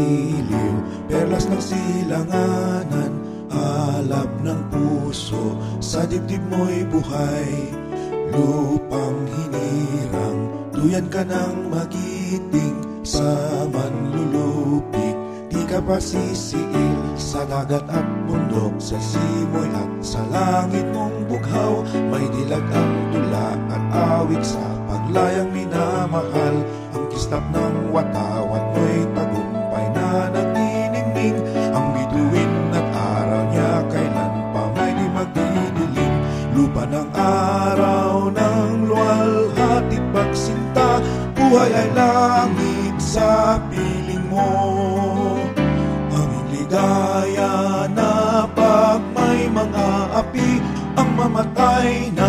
giliw Perlas ng silanganan Alap ng puso Sa dibdib mo'y buhay Lupang hinirang Tuyan ka ng magiting Sa manlulupik Di ka pa sisiil Sa dagat at bundok Sa simoy at sa langit mong bughaw May dilag ang tula At awit sa paglayang minamahal Ang kistap ng wataw Lupa ng araw ng luwalhati pagsinta Buhay ay langit sa piling mo. Ang ligaya na pag may mga api Ang mamatay na